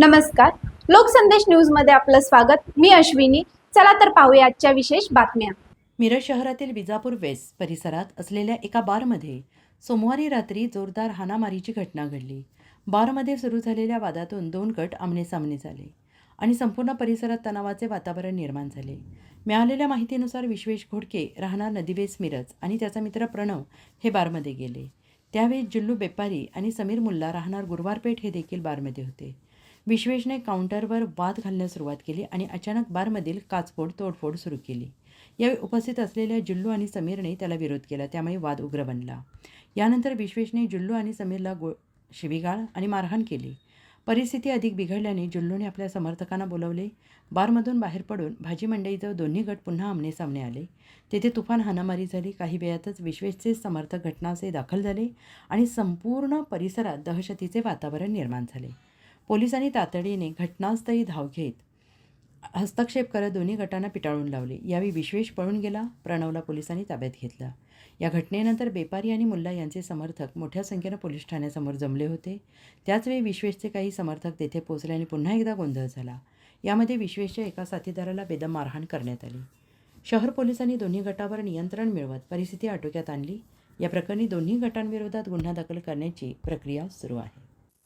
नमस्कार. लोकसंदेश न्यूजमध्ये आपलं स्वागत. मी अश्विनी. चला तर पाहूया आजच्या विशेष बातम्या. मिरज शहरातील विजापूर वेस्ट परिसरात असलेल्या एका बारमध्ये सोमवारी रात्री जोरदार हाणामारीची घटना घडली. बारमध्ये सुरू झालेल्या वादातून दोन गट आमनेसामने झाले आणि संपूर्ण परिसरात तणावाचे वातावरण निर्माण झाले. मिळालेल्या माहितीनुसार विश्वेश घोडके राहणार नदीवेस मिरज आणि त्याचा मित्र प्रणव हे बारमध्ये गेले. त्यावेळी जुल्लू बेपारी आणि समीर मुल्ला राहणार गुरुवारपेठ हे देखील बारमध्ये होते. विश्वेशने काउंटरवर वाद घालण्यास सुरुवात केली आणि अचानक बारमधील काचफोड तोडफोड सुरू केली. यावेळी उपस्थित असलेल्या जुल्लू आणि समीरने त्याला विरोध केला. त्यामुळे वाद उग्र बनला. यानंतर विश्वेशने जुल्लू आणि समीरला गो शिवीगाळ आणि मारहाण केली. परिस्थिती अधिक बिघडल्याने जुल्लूने आपल्या समर्थकांना बोलवले. बारमधून बाहेर पडून भाजी मंडईजवळ दोन्ही गट पुन्हा आमनेसामने आले. तेथे तुफान हाणामारी झाली. काही वेळातच विश्वेशचे समर्थक घटनास्थळी दाखल झाले आणि संपूर्ण परिसरात दहशतीचे वातावरण निर्माण झाले. पोलिसांनी तातडीने घटनास्थळी धाव घेत हस्तक्षेप करत दोन्ही गटांना पिटाळून लावले. यावेळी विश्वेश पळून गेला प्रणवला पोलिसांनी ताब्यात घेतला. या घटनेनंतर बेपारी आणि मुल्ला यांचे समर्थक मोठ्या संख्येनं पोलीस ठाण्यासमोर जमले होते. त्याचवेळी विश्वेशचे काही समर्थक तेथे पोचले आणि पुन्हा एकदा गोंधळ झाला. यामध्ये विश्वेशच्या एका साथीदाराला बेदम मारहाण करण्यात आली. शहर पोलिसांनी दोन्ही गटावर नियंत्रण मिळवत परिस्थिती आटोक्यात आणली. या प्रकरणी दोन्ही गटांविरोधात गुन्हा दाखल करण्याची प्रक्रिया सुरू आहे.